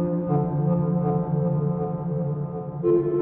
thank you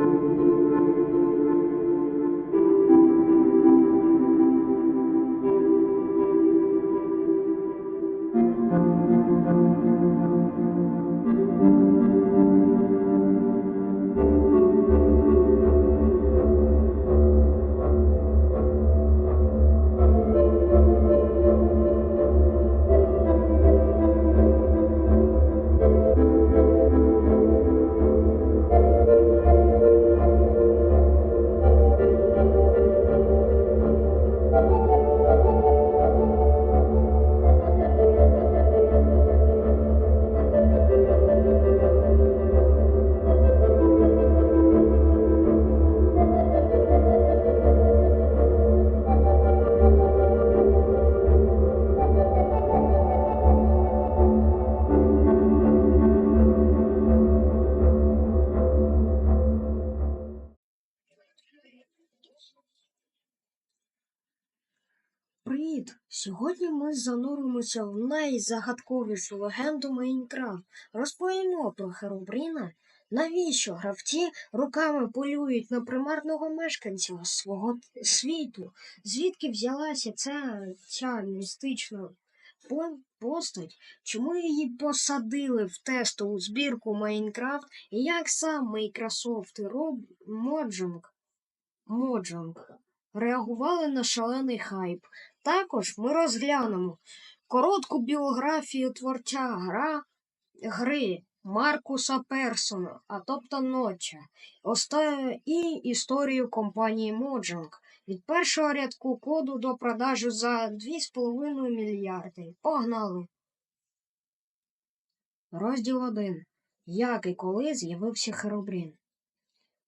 Привіт! Сьогодні ми зануримося в найзагадковішу легенду Майнкрафт. Розповімо про Херобріна, навіщо гравці руками полюють на примарного мешканця свого світу, звідки взялася ця, ця містична постать, чому її посадили в тестову збірку Майнкрафт? І як сам Microsoft і Роб Моджанг, Моджанг реагували на шалений хайп. Також ми розглянемо коротку біографію творця гра, гри Маркуса Персона, а тобто Ноча, і історію компанії Mojang від першого рядку коду до продажу за 2,5 мільярди. Погнали! Розділ 1. Як і коли з'явився Херобрін.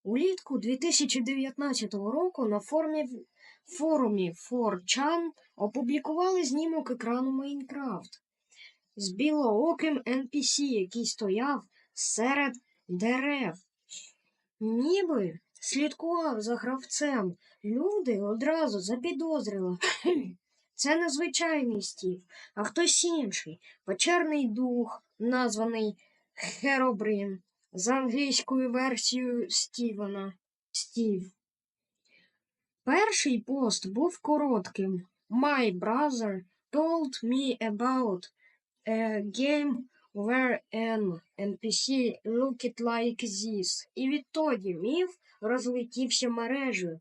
Улітку 2019 року на формі форумі 4chan опублікували знімок екрану Майнкрафт з білооким NPC, який стояв серед дерев. Ніби слідкував за гравцем. Люди одразу запідозрили. Це не звичайний стів, а хтось інший. Печерний дух, названий Херобрін, за англійською версією Стівена. Стів. Перший пост був коротким. My brother told me about a game where an NPC looked like this. І відтоді міф розлетівся мережею.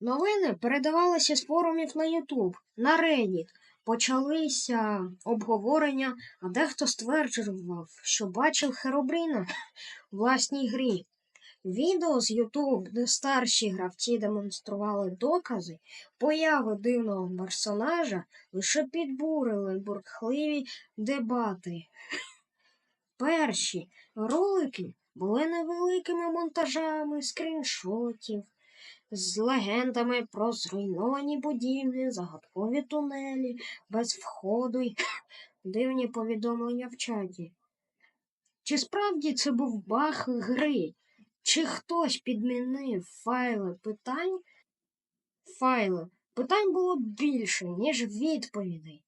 Новини передавалися з форумів на YouTube, на Reddit. Почалися обговорення, а дехто стверджував, що бачив Херобріна у власній грі. Відео з YouTube, де старші гравці демонстрували докази появи дивного персонажа, лише підбурили бурхливі дебати. Перші ролики були невеликими монтажами скріншотів з легендами про зруйновані будівлі, загадкові тунелі, без входу й дивні повідомлення в чаті. Чи справді це був баг гри? Чи хтось підмінив файли питань? Файли. Питань було більше, ніж відповідей.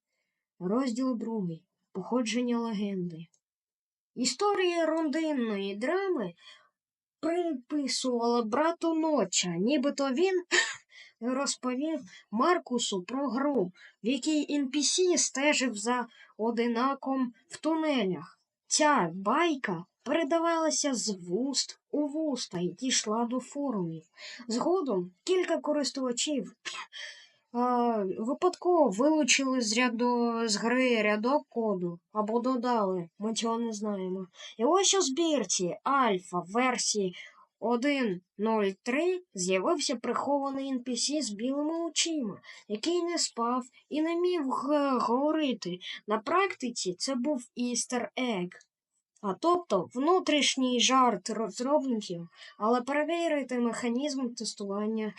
Розділ другий. Походження легенди. Історія родинної драми приписувала брату Ноча, нібито він розповів Маркусу про гру, в якій NPC стежив за одинаком в тунелях. Ця байка передавалася з вуст у вуста і дійшла до форумів. Згодом кілька користувачів випадково вилучили з ряду з гри рядок коду або додали, ми цього не знаємо. І ось у збірці альфа версії 1.03 з'явився прихований NPC з білими очима, який не спав і не міг говорити. На практиці це був істер Egg. А тобто внутрішній жарт розробників, але перевірити механізм тестування,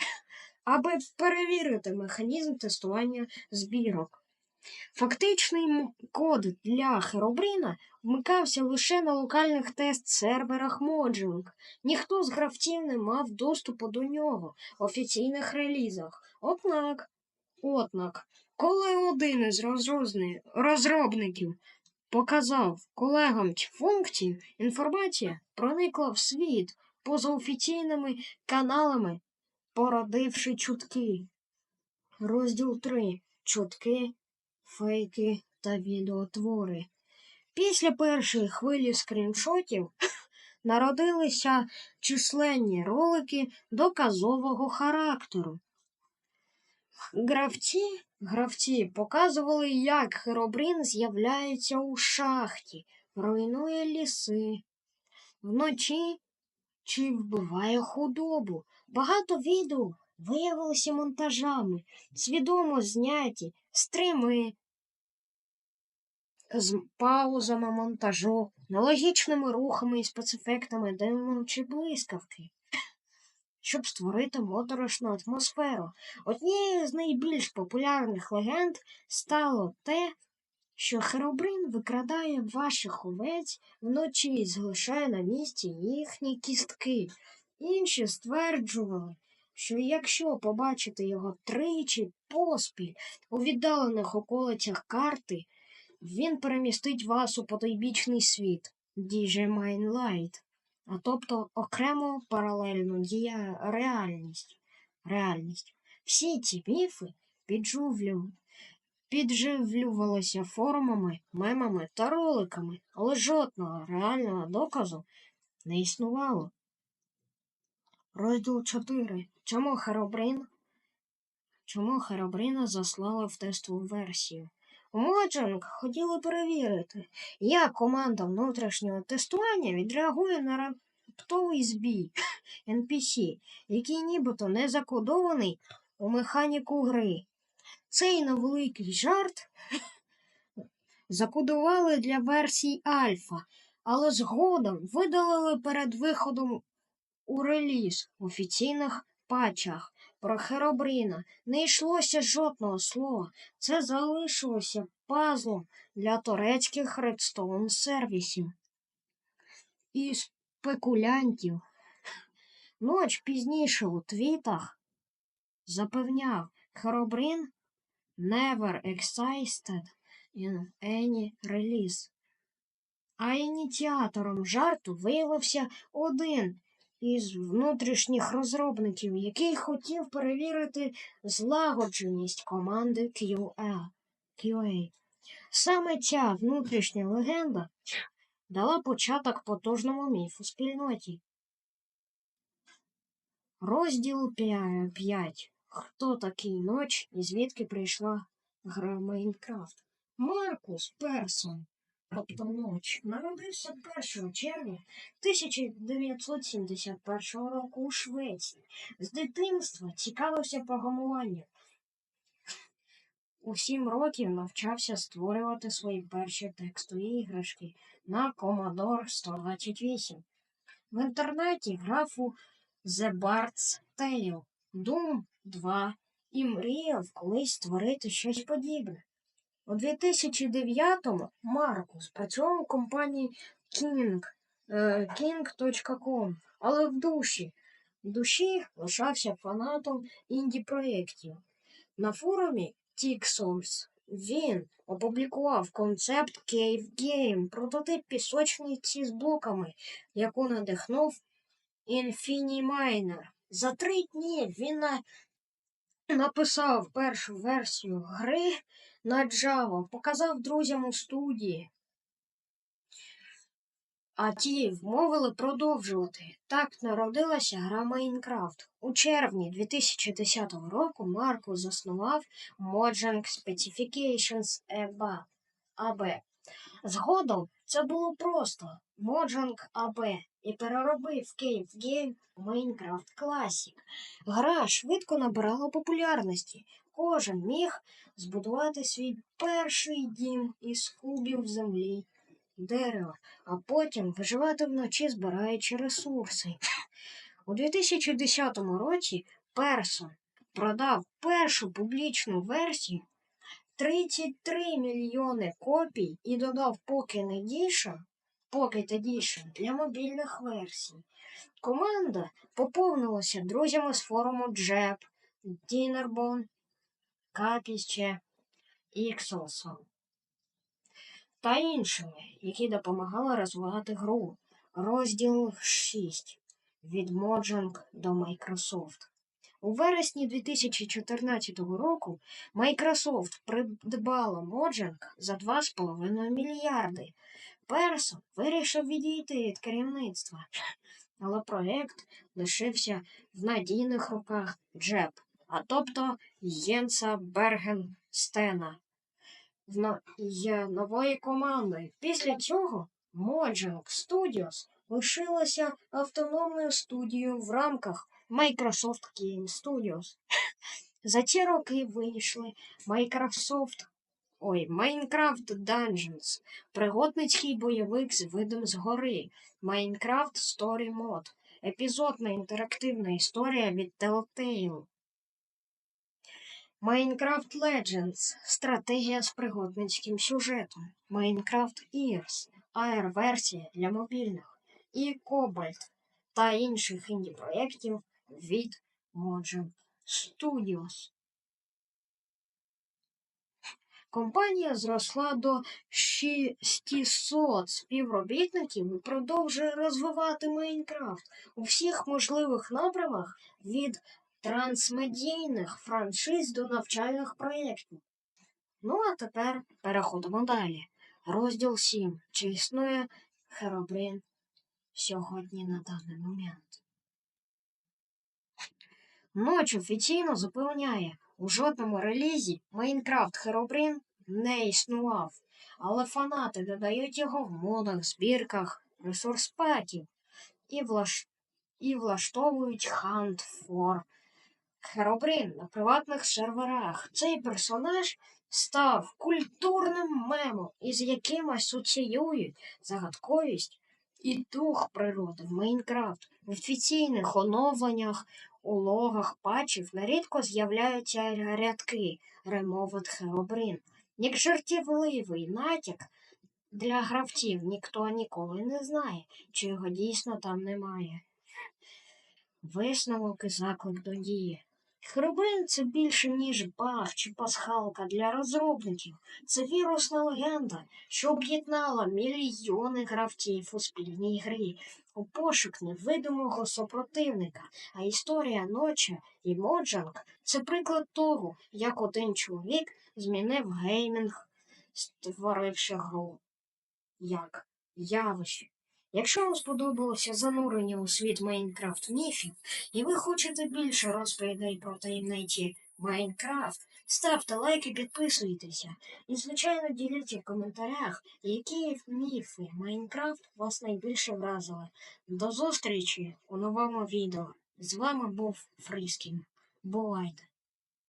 аби перевірити механізм тестування збірок. Фактичний код для Херобріна вмикався лише на локальних тест-серверах Mojang. Ніхто з гравців не мав доступу до нього в офіційних релізах. Однак, однак, коли один із розробників показав колегам чи функцію, інформація проникла в світ поза офіційними каналами, породивши чутки. Розділ 3. Чутки, фейки та відеотвори. Після першої хвилі скріншотів народилися численні ролики доказового характеру. Гравці, гравці показували, як Херобрін з'являється у шахті, руйнує ліси. Вночі чи вбиває худобу. Багато відео виявилися монтажами, свідомо зняті стріми з паузами монтажу, нелогічними рухами і спецефектами диму чи блискавки, щоб створити моторошну атмосферу. Однією з найбільш популярних легенд стало те, що Херобрин викрадає ваших овець вночі і залишає на місці їхні кістки. Інші стверджували, що якщо побачити його тричі поспіль у віддалених околицях карти, він перемістить вас у потойбічний світ Light, а тобто окрему паралельну дія реальність. реальність. Всі ці міфи підживлювалися форумами, мемами та роликами, але жодного реального доказу не існувало. Розділ 4. Чому Херобрин? Чому Херобрина заслали в тестову версію? Mojang хотіли перевірити, як команда внутрішнього тестування відреагує на раптовий збій NPC, який нібито не закодований у механіку гри. Цей невеликий жарт закодували для версій Альфа, але згодом видалили перед виходом у реліз офіційних патчах. Про Херобріна не йшлося жодного слова. Це залишилося пазлом для турецьких редстоун сервісів і спекулянтів. Ноч пізніше у твітах запевняв Херобрін never excited in any release. А ініціатором жарту виявився один із внутрішніх розробників, який хотів перевірити злагодженість команди QA. Саме ця внутрішня легенда дала початок потужному міфу спільноті. Розділ 5. Хто такий ноч і звідки прийшла гра Майнкрафт? Маркус Персон тобто ноч, народився 1 червня 1971 року у Швеції. З дитинства цікавився програмуванням. У сім років навчався створювати свої перші текстові іграшки на Commodore 128. В інтернеті грав у The Bard's Tale, Doom 2 і мріяв колись створити щось подібне. У 2009-му Маркус працював у компанії King, е, King.com, але в душі в душі лишався фанатом інді-проєктів. На форумі TickSource він опублікував концепт Cave Game, прототип пісочниці з блоками, яку надихнув Infiniminer. За три дні він написав першу версію гри на Java, показав друзям у студії. А ті вмовили продовжувати. Так народилася гра Майнкрафт. У червні 2010 року Марко заснував Mojang Specifications AB. Згодом це було просто Mojang AB і переробив Cave Game Minecraft Classic. Гра швидко набирала популярності. Кожен міг збудувати свій перший дім із кубів землі, дерева, а потім виживати вночі, збираючи ресурси. У 2010 році Персон продав першу публічну версію 33 мільйони копій і додав Pocket Edition, Pocket Edition для мобільних версій. Команда поповнилася друзями з форуму Джеб, Dinnerbone, Капіще, Іксолсон. та іншими, які допомагали розвивати гру. Розділ 6. Від Mojang до Microsoft. У вересні 2014 року Microsoft придбала Mojang за 2,5 мільярди. Персон вирішив відійти від керівництва, але проект лишився в надійних руках Джеб, а тобто Єнса Бергенстена є нової команди. Після цього Mojang Studios лишилася автономною студією в рамках Microsoft Game Studios. За ці роки вийшли Microsoft Ой, Minecraft Dungeons, пригодницький бойовик з видом згори, Minecraft Story Mode, епізодна інтерактивна історія від Telltale, Minecraft Legends, стратегія з пригодницьким сюжетом, Minecraft Ears, AR-версія для мобільних, і Cobalt та інших інді-проєктів від Mojang Studios. Компанія зросла до 600 співробітників і продовжує розвивати Майнкрафт у всіх можливих напрямах від трансмедійних франшиз до навчальних проєктів. Ну а тепер переходимо далі. Розділ 7. Чи існує Херобрін сьогодні на даний момент? Ноч офіційно запевняє, у жодному релізі Майнкрафт Херобрін не існував, але фанати додають його в модах, збірках, ресурс-паків і, влаш... і влаштовують Hunt for Херобрін на приватних серверах. Цей персонаж став культурним мемом, із яким асоціюють загадковість і дух природи в Майнкрафт. В офіційних оновленнях у логах патчів нерідко з'являються рядки Removed Herobrine. Як жартівливий натяк для гравців ніхто ніколи не знає, чи його дійсно там немає. Висновок і заклик до дії. Херобрин це більше, ніж баг чи пасхалка для розробників. Це вірусна легенда, що об'єднала мільйони гравців у спільній грі у пошук невидимого супротивника. А історія ночі і Моджанг це приклад того, як один чоловік змінив геймінг, створивши гру як явище. Якщо вам сподобалося занурення у світ Майнкрафт міфів, і ви хочете більше розповідей про таємниці Майнкрафт, ставте лайк і підписуйтеся. І, звичайно, діліться в коментарях, які міфи Майнкрафт вас найбільше вразили. До зустрічі у новому відео. З вами був Фріскін. Бувайте!